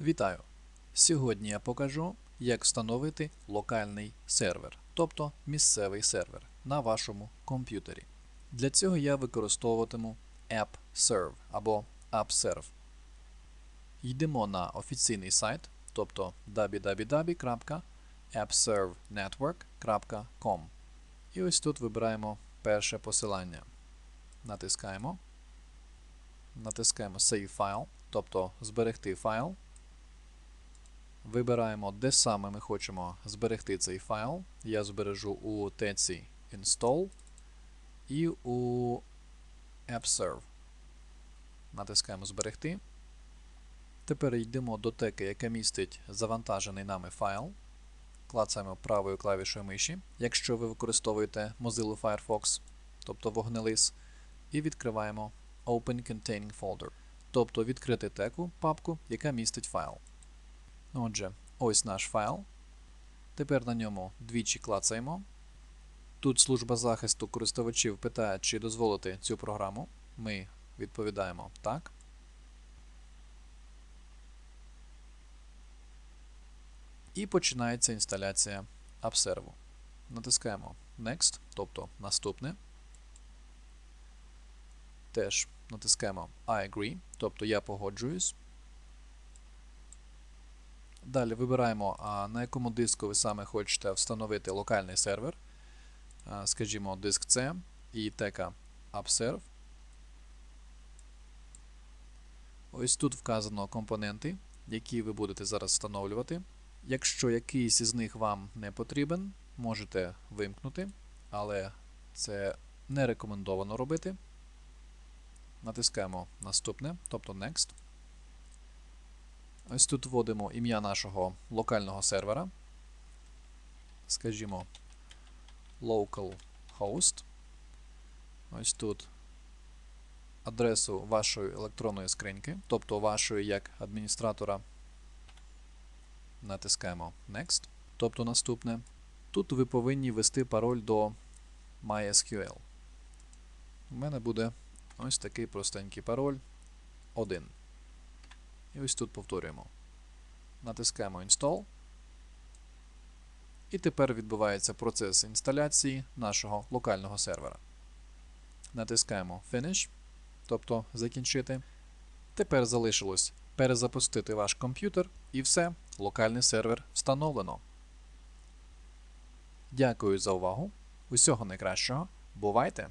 Вітаю! Сьогодні я покажу, як встановити локальний сервер, тобто місцевий сервер на вашому комп'ютері. Для цього я використовуватиму AppServe або AppServe. Йдемо на офіційний сайт, тобто www.appservenetwork.com. І ось тут вибираємо перше посилання. Натискаємо. Натискаємо Save File, тобто зберегти файл. Вибираємо, де саме ми хочемо зберегти цей файл. Я збережу у теці Install і у AppServe. Натискаємо Зберегти. Тепер йдемо до теки, яка містить завантажений нами файл. Клацаємо правою клавішою миші, якщо ви використовуєте Mozilla Firefox, тобто вогнелис, і відкриваємо Open Containing Folder, тобто відкрити теку, папку, яка містить файл. Отже, ось наш файл. Тепер на ньому двічі клацаємо. Тут служба захисту користувачів питає, чи дозволити цю програму. Ми відповідаємо так. І починається інсталяція Upserve. Натискаємо Next, тобто наступне. Теж натискаємо I agree, тобто я погоджуюсь. Далі вибираємо, на якому диску ви саме хочете встановити локальний сервер. Скажімо, диск C і тека Upserve. Ось тут вказано компоненти, які ви будете зараз встановлювати. Якщо якийсь із них вам не потрібен, можете вимкнути, але це не рекомендовано робити. Натискаємо наступне, тобто Next. Ось тут вводимо ім'я нашого локального сервера. Скажімо localhost. Ось тут адресу вашої електронної скриньки, тобто вашої як адміністратора. Натискаємо Next, тобто наступне. Тут ви повинні ввести пароль до MySQL. У мене буде ось такий простенький пароль 1. І ось тут повторюємо. Натискаємо Install. І тепер відбувається процес інсталяції нашого локального сервера. Натискаємо Finish, тобто закінчити. Тепер залишилось перезапустити ваш комп'ютер і все, локальний сервер встановлено. Дякую за увагу. Усього найкращого. Бувайте!